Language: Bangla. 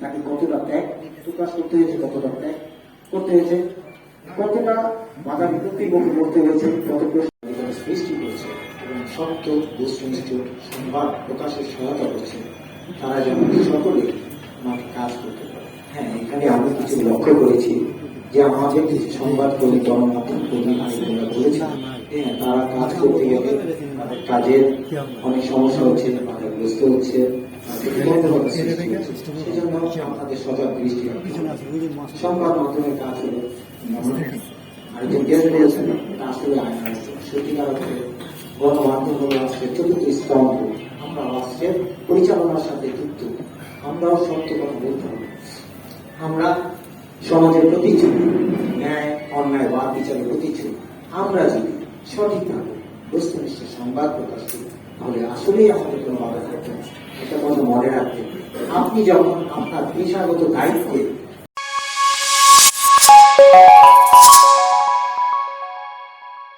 তাকে কতটা ত্যাগ? প্রকাশ করতে হয়েছে কতটা ত্যাগ? করতে হয়েছে। কতটা বাধা বিপত্তির মুখে পড়তে হয়েছে? কত সৃষ্টি করছে এবং সত্য বস্তুনিষ্ঠ সংবাদ প্রকাশের সহায়তা করছে। তারা যেন সকলে আমাকে কাজ করতে পারে। হ্যাঁ এখানে আমি কিছু লক্ষ্য করেছি যে আমাদের কিছু সংবাদ কর্মী গণমাধ্যম কর্মী ভাইবোনেরা বলেছে হ্যাঁ তারা কাজ করতে গেলে তাদের কাজের অনেক সমস্যা হচ্ছে বাধাগ্রস্ত হচ্ছে পরিচালনার সাথে যুক্ত আমরাও সত্য কথা বলতে হবে আমরা সমাজের প্রতিচ্ছবি ন্যায়, অন্যায় বা বিচারের প্রতিচ্ছবি আমরা যদি সঠিকভাবে বস্তুনিষ্ঠ সংবাদ প্রকাশ করি, তাহলে আসলেই আমাদের কোনো বাধা থাকবে না। এটা কথা মনে রাখবেন। আপনি যখন আপনার পেশাগত দায়িত্বে